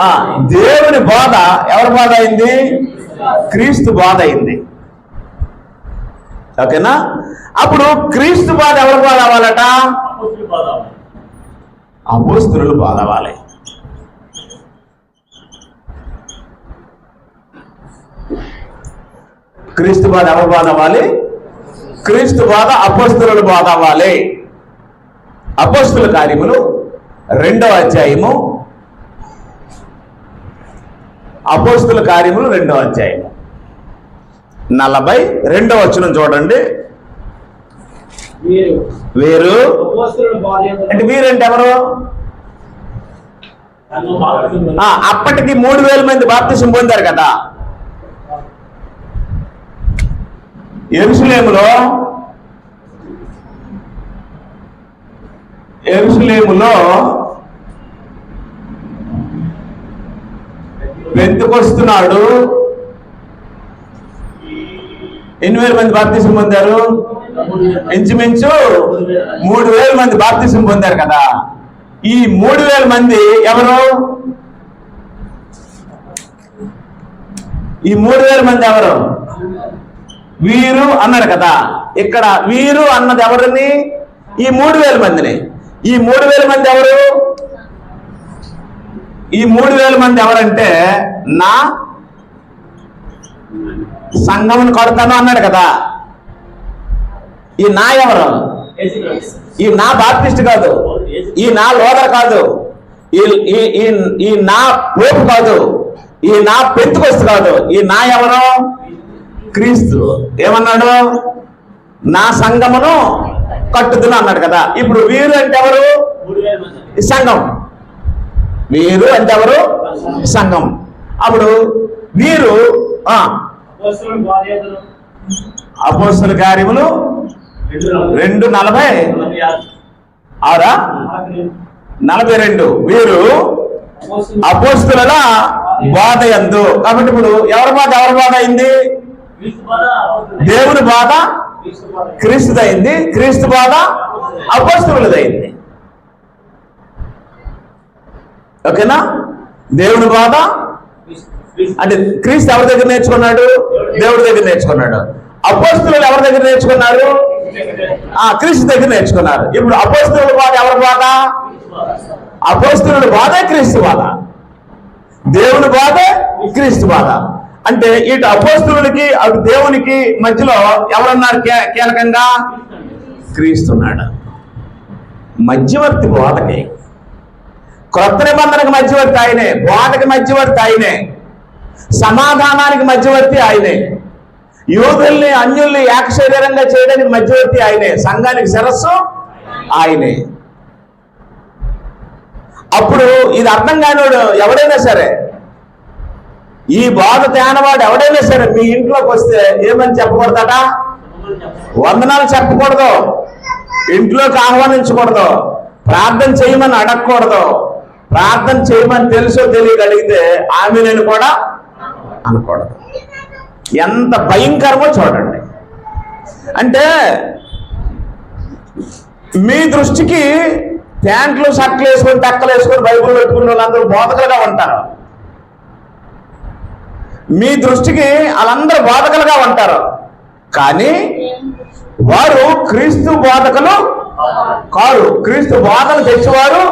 ఆ, దేవుని బాధ ఎవరి బాధ అయింది? క్రీస్తు బాధ అయింది. ఓకేనా? అప్పుడు క్రీస్తు బాధ ఎవరి బాధ అవ్వాలట? అపోస్తులు బాధ అవ్వాలి. క్రీస్తు బాధ ఎవరు బాధ అవ్వాలి? క్రీస్తు బాధ అపోస్తులు బాధ అవ్వాలి. అపోస్తుల కార్యములు రెండవ అధ్యాయము అపోస్తుల కార్యములు రెండవ అధ్యాయము. నలభై రెండవ వచనం చూడండి. వీరు అంటే వీరంటే ఎవరు? అప్పటికి మూడు వేల మంది బాప్తిసం పొందారు కదా. ఎరుసలేములో ఎరుసలేములో వెతుకొస్తున్నాడు ఎన్ని వేల మంది బాప్తిసం పొందారు? ఇంచుమించు మూడు వేల మంది బాప్తిసం పొందారు కదా. ఈ మూడు వేల మంది ఎవరు? ఈ మూడు వేల మంది ఎవరు? వీరు అన్నాడు కదా. ఇక్కడ వీరు అన్నది ఎవరిని? ఈ మూడు వేల మందిని. ఈ మూడు వేల మంది ఎవరు? ఈ మూడు వేల మంది ఎవరంటే నా సంఘమును కొడతాను అన్నాడు కదా. ఈ నా ఎవరు? ఈ నా బాప్టిస్ట్ కాదు. ఈ నా లోదర్ కాదు. ఈ ఈ- ఈ- నా పోపు కాదు. ఈ నా పెంతుకొస్తు కాదు. ఈ నా ఎవరు? క్రీస్తు. ఏమన్నాడు? నా సంఘమును కట్టుదును అన్నాడు కదా. ఇప్పుడు వీరు అంటే ఎవరు? ఈ సంఘం. వీరు అంటే ఎవరు సంఘం. అప్పుడు వీరు అపోస్తుల కార్యములు రెండు నలభై ఆరా? నలభై రెండు. వీరు అపోస్తుల బాధ ఎందు. కాబట్టి ఇప్పుడు ఎవరి బాధ? ఎవరి బాధ అయింది? దేవుని బాధ క్రీస్తుదైంది క్రీస్తు బాధ అపోస్తులదైంది ఓకేనా? దేవుని బాధ? అంటే క్రీస్తు ఎవరి దగ్గర నేర్చుకున్నాడు? దేవుడి దగ్గర నేర్చుకున్నాడు. అపోస్తులు ఎవరి దగ్గర నేర్చుకున్నారు? ఆ క్రీస్తు దగ్గర నేర్చుకున్నారు. ఇప్పుడు అపోస్తుల బాధ ఎవరి బాధ? అపోస్తుల బాధే క్రీస్తు బాధ. దేవుని బాధే క్రీస్తు బాధ. అంటే ఇటు అపోస్తులకి అటు దేవునికి మధ్యలో ఎవరన్నారు కే- కీలకంగా? క్రీస్తున్నాడు మధ్యవర్తి బోధకి. క్రొత్త నిబంధనకు మధ్యవర్తి ఆయనే బోధకు మధ్యవర్తి ఆయనే సమాధానానికి మధ్యవర్తి ఆయనే యోధుల్ని అన్యుల్ని ఏకశరీరంగా చేయడానికి మధ్యవర్తి ఆయనే సంఘానికి శిరస్సు ఆయనే. అప్పుడు ఇది అర్థం కానివాడు ఎవడైనా సరే ఈ బాధ తేనవాడు ఎవడైనా సరే మీ ఇంట్లోకి వస్తే ఏమని చెప్పకూడదట? వందనాలు చెప్పకూడదు. ఇంట్లోకి ఆహ్వానించకూడదు. ప్రార్థన చేయమని అడగకూడదు. ప్రార్థన చేయమని తెలుసో తెలియగలిగితే అడిగితే ఆమె నేను కూడా అనకూడదు. ఎంత భయంకరమో చూడండి. అంటే మీ దృష్టికి ప్యాంట్లు షర్ట్లు వేసుకొని టక్కలు వేసుకొని బైబుల్ పెట్టుకున్న వాళ్ళందరూ బోధకులుగా ఉంటారు. మీ దృష్టికి వాళ్ళందరూ బోధకులుగా ఉంటారు. కానీ వారు క్రీస్తు బోధకులు కారు. క్రీస్తు బోధలు తెచ్చేవారు